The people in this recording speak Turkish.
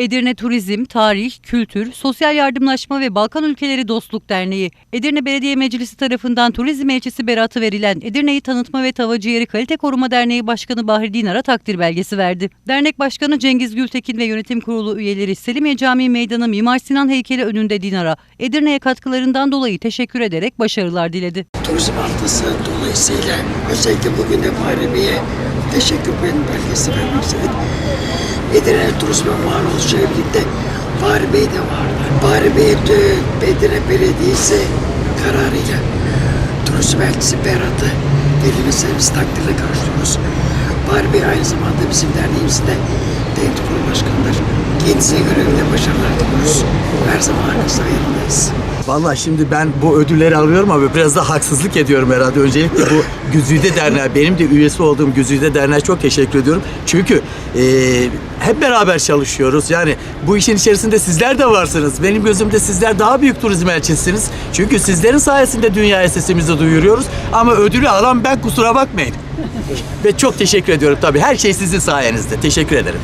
Edirne Turizm, Tarih, Kültür, Sosyal Yardımlaşma ve Balkan Ülkeleri Dostluk Derneği, Edirne Belediye Meclisi tarafından turizm elçisi beratı verilen Edirne'yi Tanıtma ve Tavacıyeri Kalite Koruma Derneği Başkanı Bahri Dinar'a takdir belgesi verdi. Dernek Başkanı Cengiz Gültekin ve yönetim kurulu üyeleri Selimiye Camii Meydanı Mimar Sinan heykeli önünde Dinar'a Edirne'ye katkılarından dolayı teşekkür ederek başarılar diledi. Turizm haftası dolayısıyla özellikle bugün de Muharrebi'ye teşekkür benim belgesi vermek istedik. Edirne turizmin var olacağı birlikte Fahri Bey de vardı. Fahri Bey de Edirne Belediyesi kararıyla turizm elçisi Berat'ı verilmesi biz takdirle karşılıyoruz. Fahri Bey aynı zamanda bizim derneğimizin de denetim kurulu başkanıdır. Kendisine görevinde başarılar diliyoruz. Her zaman arkasında yanındayız. Vallahi şimdi ben bu ödülleri alıyorum ama biraz da haksızlık ediyorum herhalde. Öncelikle bu Güzide Derneği, benim de üyesi olduğum Güzide Derneği çok teşekkür ediyorum. Çünkü e, hep beraber çalışıyoruz. Yani bu işin içerisinde sizler de varsınız. Benim gözümde sizler daha büyük turizm elçisiniz. Çünkü sizlerin sayesinde dünyaya sesimizi duyuruyoruz. Ama ödülü alan ben kusura bakmayın. Ve çok teşekkür ediyorum tabii. Her şey sizin sayenizde. Teşekkür ederim.